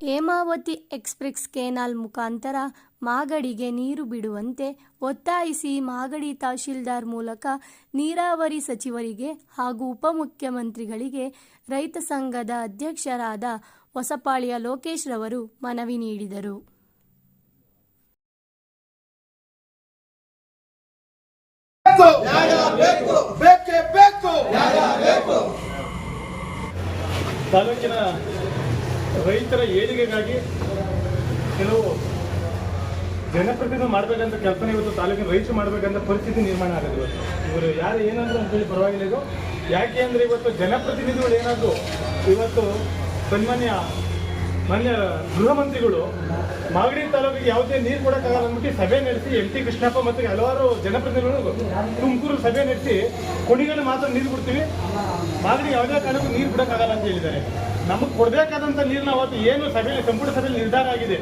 Hemavathi express canal ಮುಖಾಂತರ ಮಾಗಡಿಗೆ ನೀರು ಬಿಡುವಂತೆ ಒತ್ತಾಯಿಸಿ ಮಾಗಡಿ ತಹಶೀಲ್ದಾರ್ ಮೂಲಕ ನೀರಾವರಿ ಸಚಿವರಿಗೆ ಹಾಗೂ ಉಪಮುಖ್ಯಮಂತ್ರಿಗಳಿಗೆ ರೈತ ಸಂಘದ ಅಧ್ಯಕ್ಷರಾದ ಹೊಸಪಾಳ್ಯ ಲೋಕೇಶ್ ರವರು ಮನವಿ ನೀಡಿದರು. ಬೇಕು ಬೇಕೇ ಬೇಕು. ತಾಲೂಕಿನ ರೈತರ ಏಳಿಗೆಗಾಗಿ ಕೆಲವು ಜನಪ್ರತಿನಿಧಿ ಮಾಡ್ಬೇಕಂತ ಕಲ್ಪನೆ ಇವತ್ತು ತಾಲೂಕಿನ ರೈತರು ಮಾಡಬೇಕಂತ ಪರಿಸ್ಥಿತಿ ನಿರ್ಮಾಣ ಆಗಿದೆ ಇವತ್ತು. ಇವರು ಯಾರು ಏನಂದ್ರು ಅಂತೇಳಿ ಪರವಾಗಿಲ್ಲ ಇದು. ಯಾಕೆ ಅಂದರೆ ಇವತ್ತು ಜನಪ್ರತಿನಿಧಿಗಳು ಏನಾದ್ರು ಇವತ್ತು ಸನ್ಮಾನ್ಯ ಮಾನ್ಯ ಗೃಹ ಮಂತ್ರಿಗಳು ಮಾಗಡಿ ತಾಲೂಕಿಗೆ ಯಾವುದೇ ನೀರು ಕೊಡೋಕ್ಕಾಗಲ್ಲ ಅಂದ್ಬಿಟ್ಟು ಸಭೆ ನಡೆಸಿ ಎಂ ಟಿ ಕೃಷ್ಣಪ್ಪ ಮತ್ತು ಹಲವಾರು ಜನಪ್ರತಿನಿಧಿಗಳು ತುಮಕೂರು ಸಭೆ ನಡೆಸಿ ಕೊಣಿಗಳು ಮಾತ್ರ ನೀರು ಬಿಡ್ತೀವಿ. ಮಾಗಡಿ ಯಾವುದೇ ಕಾರಣಕ್ಕೂ ನೀರು ಬಿಡೋಕ್ಕಾಗಲ್ಲ ಅಂತ ಹೇಳಿದ್ದಾರೆ. ನಮಗೆ ಕೊಡಬೇಕಾದಂಥ ನೀರನ್ನ ಅವತ್ತು ಏನು ಸಭೆಯಲ್ಲಿ, ಸಂಪುಟ ಸಭೆಯಲ್ಲಿ ನಿರ್ಧಾರ ಆಗಿದೆ.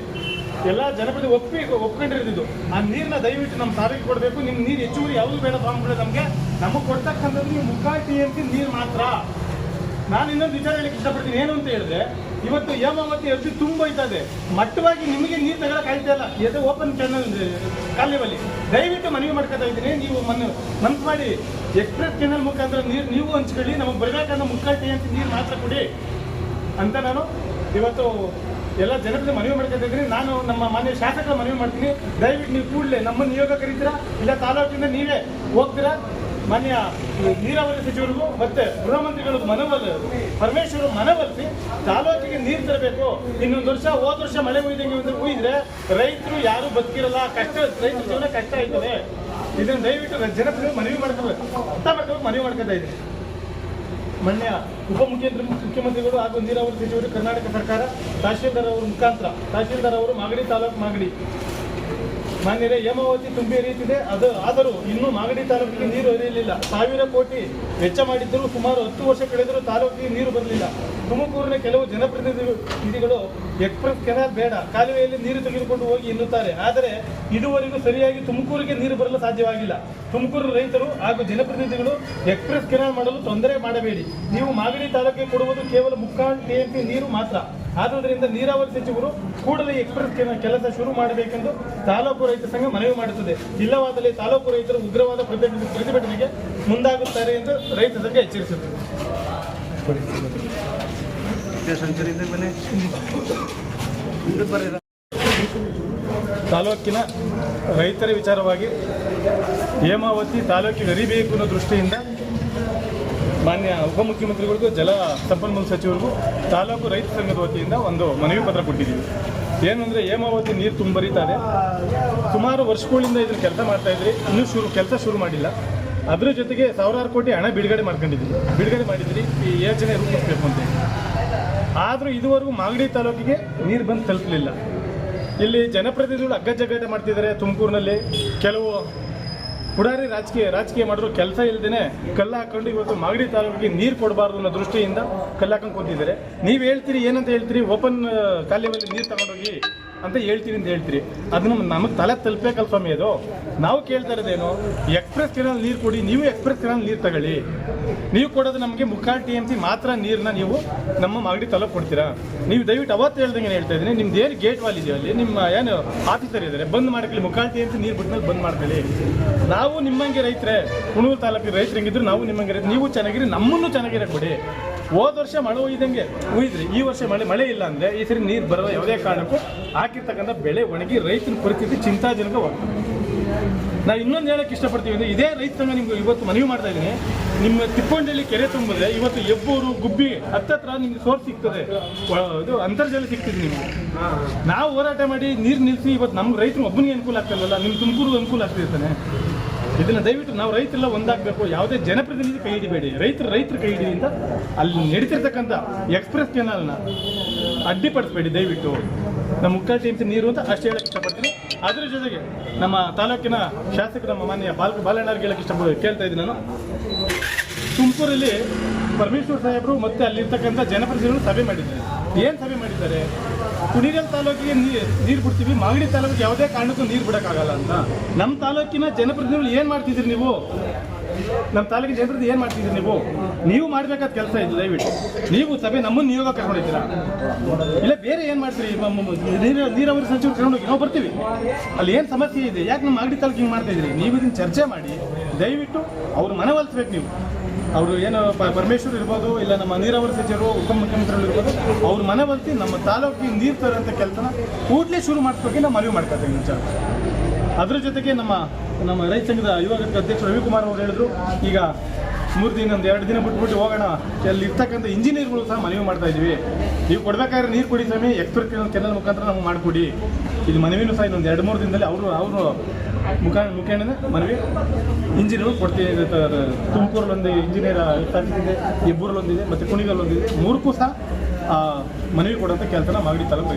ಎಲ್ಲ ಜನಪದ ಒಪ್ಪಿ ಒಪ್ಕೊಂಡಿರ್ತಿದ್ದು ಆ ನೀರನ್ನ ದಯವಿಟ್ಟು ನಮ್ಮ ಸಾರಿಗೆ ಕೊಡಬೇಕು. ನಿಮ್ಮ ನೀರು ಹೆಚ್ಚುವರಿ, ಯಾವುದು ಬೇಡ ಸ್ವಾಮಿಗಳೇ ನಮಗೆ. ನಮಗೆ ಕೊಡ್ತಕ್ಕಂಥದ್ದು ನೀವು ಮುಕ್ಕಾಲು ಟಿ ನೀರು ಮಾತ್ರ. ನಾನು ಇನ್ನೊಂದು ವಿಚಾರ ಹೇಳಕ್ಕೆ ಇಷ್ಟಪಡ್ತೀನಿ. ಏನು ಅಂತ ಹೇಳಿದ್ರೆ ಇವತ್ತು ಹೇಮಾವತಿ ಅರ್ಜಿ ತುಂಬ ಇದೆ ಮಟ್ಟವಾಗಿ ನಿಮಗೆ ನೀರು ತಗೊಳಕ್ ಆಯ್ತಾ ಇಲ್ಲ. ಎದು ಓಪನ್ ಚಾನಲ್ ಕಾಲೇವಲ್ಲಿ ದಯವಿಟ್ಟು ಮನವಿ ಮಾಡ್ಕೊತಾ ಇದ್ದೀನಿ. ನೀವು ಮನ್ ಮನ್ಸು ಮಾಡಿ ಎಕ್ಸ್ಪ್ರೆಸ್ ಚಾನಲ್ ಮುಖಾಂತರ ನೀರು ನೀವು ಹಂಚ್ಕೊಳ್ಳಿ. ನಮಗೆ ಬರಬೇಕಾದ ಮುಕ್ಕಾಟಿ ಅಂತ ನೀರು ಮಾತ್ರ ಕೊಡಿ ಅಂತ ನಾನು ಇವತ್ತು ಎಲ್ಲ ಜನರಿಗೆ ಮನವಿ ಮಾಡ್ಕೊತಾ ಇದ್ದೀನಿ. ನಾನು ನಮ್ಮ ಮಾನ್ಯ ಶಾಸಕರ ಮನವಿ ಮಾಡ್ತೀನಿ. ದಯವಿಟ್ಟು ನೀವು ಕೂಡಲೇ ನಮ್ಮ ನಿಯೋಗ ಕರೀತೀರಾ? ಇಲ್ಲ ತಾಲೂಕಿಂದ ನೀವೇ ಹೋಗ್ತೀರಾ? ಮಾನ್ಯ ನೀರಾವರಿ ಸಚಿವರಿಗೂ ಮತ್ತೆ ಗೃಹ ಮಂತ್ರಿಗಳು ಪರಮೇಶ್ವರ ಪರಮೇಶ್ವರ್ ಮನವೊಲಿಸಿ ತಾಲೂಕಿಗೆ ನೀರು ತರಬೇಕು. ಇನ್ನೊಂದು ವರ್ಷ, ಹೋದ ವರ್ಷ ಮಳೆ ಮುಗಿದಂಗೆ ಒಂದು ರೈತರು ಯಾರು ಬದುಕಿರಲ್ಲ. ಕಷ್ಟ, ರೈತರ ಜೀವನ ಕಷ್ಟ ಆಯ್ತದೆ. ಇದನ್ನು ದಯವಿಟ್ಟು ಜನಪ್ರಿಯ ಮನವಿ ಮಾಡ್ಕೋಬೇಕು ಅರ್ಥ ಮಾಡ್ಕೋಬೇಕು ಮನವಿ ಮಾಡ್ಕೊತಾ ಇದ್ದೀನಿ. ಮಾನ್ಯ ಉಪಮುಖ್ಯಮಂತ್ರಿ, ಮುಖ್ಯಮಂತ್ರಿಗಳು ಹಾಗೂ ನೀರಾವರಿ ಸಚಿವರು ಕರ್ನಾಟಕ ಸರ್ಕಾರ, ತಹಶೀಲ್ದಾರ್ ಅವರ ಮುಖಾಂತರ ತಹಶೀಲ್ದಾರ್ ಅವರು ಮಾಗಡಿ ತಾಲೂಕು ಮಾಗಡಿ. ಮಾನ್ಯರೇ, ಹೇಮಾವತಿ ತುಂಬಿ ಹರಿಯುತ್ತಿದೆ. ಅದು ಆದರೂ ಇನ್ನೂ ಮಾಗಡಿ ತಾಲೂಕಿಗೆ ನೀರು ಹರಿಯಲಿಲ್ಲ. ಸಾವಿರ ಕೋಟಿ ವೆಚ್ಚ ಮಾಡಿದ್ದರೂ ಸುಮಾರು ಹತ್ತು ವರ್ಷ ಕಳೆದರೂ ತಾಲೂಕಿಗೆ ನೀರು ಬರಲಿಲ್ಲ. ತುಮಕೂರಿನ ಕೆಲವು ಜನಪ್ರತಿನಿಧಿಗಳು, ಎಕ್ಸ್ಪ್ರೆಸ್ ಕೆನಾಲ್ ಬೇಡ, ಕಾಲುವೆಯಲ್ಲಿ ನೀರು ತೆಗೆದುಕೊಂಡು ಹೋಗಿ ಎನ್ನುತ್ತಾರೆ. ಆದರೆ ಇದುವರೆಗೂ ಸರಿಯಾಗಿ ತುಮಕೂರಿಗೆ ನೀರು ಬರಲು ಸಾಧ್ಯವಾಗಿಲ್ಲ. ತುಮಕೂರು ರೈತರು ಹಾಗೂ ಜನಪ್ರತಿನಿಧಿಗಳು, ಎಕ್ಸ್ಪ್ರೆಸ್ ಕೆನಾಲ್ ಮಾಡಲು ತೊಂದರೆ ಮಾಡಬೇಡಿ. ನೀವು ಮಾಗಡಿ ತಾಲೂಕಿಗೆ ಕೊಡುವುದು ಕೇವಲ ಮುಕ್ಕಾಲು ಟಿಎಂಪಿ ನೀರು ಮಾತ್ರ. ಆದುದರಿಂದ ನೀರಾವರಿ ಸಚಿವರು ಕೂಡಲೇ ಎಕ್ಸ್ಪ್ರೆಸ್ ಕೆಲಸ ಶುರು ಮಾಡಬೇಕೆಂದು ತಾಲೂಕು ರೈತ ಸಂಘ ಮನವಿ ಮಾಡುತ್ತದೆ. ಇಲ್ಲವಾದಲ್ಲಿ ತಾಲೂಕು ರೈತರು ಉಗ್ರವಾದ ಪ್ರತಿಭಟನೆ- ಪ್ರತಿಭಟನೆಗೆ ಮುಂದಾಗುತ್ತಾರೆ ಎಂದು ರೈತ ಸಂಘ ಎಚ್ಚರಿಸುತ್ತದೆ. ತಾಲೂಕಿನ ರೈತರ ವಿಚಾರವಾಗಿ ಹೇಮಾವತಿ ತಾಲೂಕಿಗೆ ಅರಿಬೇಕು ಅನ್ನೋ ದೃಷ್ಟಿಯಿಂದ ಮಾನ್ಯ ಉಪಮುಖ್ಯಮಂತ್ರಿಗಳಿಗೂ, ಜಲ ಸಂಪನ್ಮೂಲ ಸಚಿವರಿಗೂ, ತಾಲೂಕು ರೈತ ಸಂಘದ ವತಿಯಿಂದ ಒಂದು ಮನವಿ ಪತ್ರ ಕೊಟ್ಟಿದ್ದೀವಿ. ಏನಂದರೆ ಹೇಮಾವತಿ ನೀರು ತುಂಬರಿತಾರೆ ಸುಮಾರು ವರ್ಷಗಳಿಂದ ಇದ್ರ ಕೆಲಸ ಮಾಡ್ತಾ ಇದ್ರಿ. ಇನ್ನೂ ಶುರು, ಕೆಲಸ ಶುರು ಮಾಡಿಲ್ಲ. ಅದ್ರ ಜೊತೆಗೆ ಸಾವಿರಾರು ಕೋಟಿ ಹಣ ಬಿಡುಗಡೆ ಮಾಡ್ಕೊಂಡಿದ್ದೀವಿ. ಬಿಡುಗಡೆ ಮಾಡಿದ್ರಿ ಈ ಯೋಜನೆ ರೂಪಿಸಬೇಕು ಅಂತ. ಆದರೂ ಇದುವರೆಗೂ ಮಾಗಡಿ ತಾಲೂಕಿಗೆ ನೀರು ಬಂದು ತಲುಪಲಿಲ್ಲ. ಇಲ್ಲಿ ಜನಪ್ರತಿನಿಧಿಗಳು ಅಗ್ಗಜಗ್ಗಾಟ ಮಾಡ್ತಿದ್ದಾರೆ ತುಮಕೂರಿನಲ್ಲಿ. ಕೆಲವು ಪುಡಾರಿ ರಾಜಕೀಯ ರಾಜಕೀಯ ಮಾಡಿದ್ರು ಕೆಲಸ ಇಲ್ಲದೇ ಕಲ್ಲು ಹಾಕೊಂಡು ಇವತ್ತು ಮಾಗಡಿ ತಾಲೂಕಿಗೆ ನೀರು ಕೊಡಬಾರ್ದು ಅನ್ನೋ ದೃಷ್ಟಿಯಿಂದ ಕಲ್ಲು ಹಾಕೊಂಡು ಕೂತಿದ್ದಾರೆ. ನೀವು ಹೇಳ್ತೀರಿ, ಏನಂತ ಹೇಳ್ತೀರಿ? ಓಪನ್ ಕಾಲುವೆಯಲ್ಲಿ ನೀರು ತಗೊಂಡೋಗಿ ಅಂತ ಹೇಳ್ತೀನಿ ಅಂತ ಹೇಳ್ತೀರಿ. ಅದನ್ನ ನಮಗೆ ತಲೆ ತಲುಪಬೇಕಲ್ಲ ಸ್ವಾಮಿ ಅದು. ನಾವು ಕೇಳ್ತಾ ಇರೋದೇನು ಎಕ್ಸ್ಪ್ರೆಸ್ ಕೆನಾಲ್ ನೀರು ಕೊಡಿ, ನೀವು ಎಕ್ಸ್ಪ್ರೆಸ್ ಕೆನಾಲ್ ನೀರು ತಗೊಳ್ಳಿ. ನೀವು ಕೊಡೋದು ನಮಗೆ ಮುಖಾಲ್ ಟಿ ಎಂ ಸಿ ಮಾತ್ರ ನೀರನ್ನ ನೀವು ನಮ್ಮ ಮಾಗಡಿ ತಲುಪು ಕೊಡ್ತೀರಾ? ನೀವು ದಯವಿಟ್ಟು ಅವತ್ತು ಹೇಳ್ದಂಗೆ ಹೇಳ್ತಾ ಇದ್ದೀನಿ. ನಿಮ್ದು ಏನು ಗೇಟ್ ವಾಲ್ ಇದೆಯೋ ಅಲ್ಲಿ, ನಿಮ್ಮ ಏನು ಆಫೀಸರ್ ಇದ್ದಾರೆ ಬಂದ್ ಮಾಡ್ಕೊಳ್ಳಿ ಮುಖಾಲ್ ಟಿ ಎಂ ಸಿ ನೀರು ಬಿಟ್ಮೇಲೆ ಬಂದ್ ಮಾಡ್ಕೊಳ್ಳಿ. ನಾವು ನಿಮ್ಮಂಗೆ ರೈತರೇ ಕುಣೂರು ತಾಲೂಕಿನ ರೈತರು ಹೆಂಗಿದ್ರು ನಾವು ನಿಮ್ಮಂಗೆ ರೈತರು, ನೀವು ಚೆನ್ನಾಗಿರಿ, ನಮ್ಮನ್ನು ಚೆನ್ನಾಗಿರೋ ಕೊಡಿ. ಹೋದ ವರ್ಷ ಮಳೆ ಒಯ್ದಂಗೆ ಹುಯ್ದ್ರಿ ಈ ವರ್ಷ ಮಳೆ ಮಳೆ ಇಲ್ಲ ಅಂದ್ರೆ ಈ ಸರಿ ನೀರು ಬರೋ ಯಾವುದೇ ಕಾರಣಕ್ಕೂ ಹಾಕಿರ್ತಕ್ಕಂಥ ಬೆಳೆ ಒಣಗಿ ರೈತನ ಪರಿಸ್ಥಿತಿ ಚಿಂತಾಜನಕವಾಗ್ತದೆ ನಾವು ಇನ್ನೊಂದು ಹೇಳಕ್ಕೆ ಇಷ್ಟಪಡ್ತೀವಿ ಅಂದರೆ ಇದೇ ರೈತ ನಿಮ್ಗೆ ಇವತ್ತು ಮನವಿ ಮಾಡ್ತಾ ಇದ್ದೀನಿ. ನಿಮ್ಮ ತಿಪ್ಪಂಡಿಯಲ್ಲಿ ಕೆರೆ ತುಂಬಿದ್ರೆ ಇವತ್ತು ಎಬ್ಬೂರು, ಗುಬ್ಬಿ ಹತ್ತತ್ರ ನಿಮ್ಗೆ ಸೋರ್ಸ್ ಸಿಗ್ತದೆ. ಇದು ಅಂತರ್ಜಲ ಸಿಗ್ತದೆ ನಿಮ್ಗೆ. ನಾವು ಹೋರಾಟ ಮಾಡಿ ನೀರು ನಿಲ್ಲಿಸಿ ಇವತ್ತು ನಮ್ಗೆ ರೈತರು ಒಬ್ಬನಿಗೆ ಅನುಕೂಲ ಆಗ್ತಿಲ್ಲಲ್ಲ ನಿಮ್ಮ ತುಮಕೂರು ಅನುಕೂಲ ಆಗ್ತಿರ್ತಾನೆ ಇದನ್ನ ದಯವಿಟ್ಟು ನಾವು ರೈತರೆಲ್ಲ ಒಂದಾಗಬೇಕು. ಯಾವುದೇ ಜನಪ್ರತಿನಿಧಿ ಕೈ ಹಿಡಿಬೇಡಿ. ರೈತರು ರೈತರು ಕೈ ಅಂತ ಅಲ್ಲಿ ನಡೀತಿರ್ತಕ್ಕಂಥ ಎಕ್ಸ್ಪ್ರೆಸ್ ಕೆನಾಲ್ನ ಅಡ್ಡಿಪಡಿಸ್ಬೇಡಿ ದಯವಿಟ್ಟು. ನಮ್ಮ ಮುಕ್ಕಾಲ್ ಟಿ ನೀರು ಅಂತ ಅಷ್ಟು ಹೇಳಕ್ಕೆ ಇಷ್ಟಪಡ್ತೀನಿ. ಅದರ ಜೊತೆಗೆ ನಮ್ಮ ತಾಲೂಕಿನ ಶಾಸಕ ನಮ್ಮ ಮಾನ್ಯ ಬಾಲ್ ಬಾಲಣ್ಣವ್ರಿಗೆ ಹೇಳಕ್ಕೆ ಇಷ್ಟಪಡ ಕೇಳ್ತಾ ಇದ್ದೀನಿ ನಾನು. ತುಮಕೂರಲ್ಲಿ ಪರಮೇಶ್ವರ್ ಸಾಹೇಬರು ಮತ್ತೆ ಅಲ್ಲಿರ್ತಕ್ಕಂಥ ಜನಪ್ರತಿನಿಧಿಗಳು ಸಭೆ ಮಾಡಿದ್ದಾರೆ. ಏನು ಸಭೆ ಮಾಡಿದ್ದಾರೆ? ಕುಣಿಗಲ್ ತಾಲೂಕಿಗೆ ನೀರು ಬಿಡ್ತೀವಿ. ಮಾಗಡಿ ತಾಲೂಕಿಗೆ ಯಾವುದೇ ಕಾರಣಕ್ಕೂ ನೀರು ಬಿಡೋಕ್ಕಾಗಲ್ಲ ಅಂತ. ನಮ್ಮ ತಾಲೂಕಿನ ಜನಪ್ರತಿನಿಧಿಗಳು ಏನು ಮಾಡ್ತಿದ್ದೀರಿ ನೀವು? ನಮ್ಮ ತಾಲೂಕಿನ ಜನಪ್ರತಿನಿಧಿ ಏನು ಮಾಡ್ತಿದ್ದೀರಿ ನೀವು? ನೀವು ಮಾಡಬೇಕಾದ ಕೆಲಸ ಇದು, ದಯವಿಟ್ಟು. ನೀವು ಸಭೆ ನಮ್ಮನ್ನು ನಿಯೋಗ ಕರ್ಕೊಂಡಿದ್ದೀರಾ? ಇಲ್ಲ ಬೇರೆ ಏನು ಮಾಡ್ತೀರಿ? ನೀರ ನೀರಾವರಿ ಸಚಿವರು ಕರ್ಕೊಂಡೋಗಿ ನಾವು ಬರ್ತೀವಿ. ಅಲ್ಲಿ ಏನು ಸಮಸ್ಯೆ ಇದೆ? ಯಾಕೆ ನಮ್ಮ ಮಾಗಡಿ ತಾಲೂಕಿಗೆ ಮಾಡ್ತಾ ಇದ್ದೀರಿ? ನೀವು ಇದನ್ನು ಚರ್ಚೆ ಮಾಡಿ, ದಯವಿಟ್ಟು ಅವ್ರು ಮನವೊಲಿಸ್ಬೇಕು ನೀವು. ಅವರು ಏನು ಪರಮೇಶ್ವರ್ ಇರ್ಬೋದು, ಇಲ್ಲ ನಮ್ಮ ನೀರಾವರಿ ಸಚಿವರು ಉಪಮುಖ್ಯಮಂತ್ರಿಗಳು ಇರ್ಬೋದು, ಅವ್ರ ಬರ್ತಿ ನಮ್ಮ ತಾಲೂಕಿಗೆ ನೀರು ತರೋಂಥ ಕೆಲಸನ ಕೂಡಲೇ ಶುರು ಮಾಡಿಸ್ಬೇಕು ನಾವು ಮನವಿ ಮಾಡ್ಕೊತೀವಿ ವಿಚಾರ ಅದ್ರ ಜೊತೆಗೆ ನಮ್ಮ ನಮ್ಮ ರೈತ ಸಂಘದ ಯುವ ಅಧ್ಯಕ್ಷ ರವಿಕುಮಾರ್ ಅವರು ಹೇಳಿದ್ರು, ಈಗ ಮೂರು ದಿನ, ಒಂದು ಎರಡು ದಿನ ಬಿಟ್ಬಿಟ್ಟು ಹೋಗೋಣ, ಅಲ್ಲಿ ಇರ್ತಕ್ಕಂಥ ಇಂಜಿನಿಯರ್ಗಳು ಸಹ ಮನವಿ ಮಾಡ್ತಾ ಇದ್ದೀವಿ ನೀವು ಕೊಡ್ಬೇಕಾದ್ರೆ ನೀರು ಕೊಡಿ ಸ್ವಾಮಿ ಎಕ್ಸ್ಪರ್ಟ್ ಕೆನಲ್ ಮುಖಾಂತರ ನಮ್ಗೆ ಮಾಡಿಕೊಡಿ. ಇದು ಮನವಿನೂ ಸಹ ಇನ್ನೊಂದು ಎರಡು ಮೂರು ದಿನದಲ್ಲಿ ಅವರು ಅವರು ಮುಖ ಏನಂದ್ರೆ ಮನವಿ ಇಂಜಿನಿಯರ್ ಕೊಡ್ತೀವಿ ತುಮಕೂರಲ್ಲಿ ಒಂದು ಇಂಜಿನಿಯರ್ ಈ ಇಬ್ಬರಲ್ಲಿ ಒಂದಿದೆ ಮತ್ತು ಕುಣಿಗಲ್ ಒಂದಿದೆ ಸಹ ಮನವಿ ಕೊಡೋಂಥ ಕೆಲಸನ ಮಾಗಡಿ ತಾಲೂಕು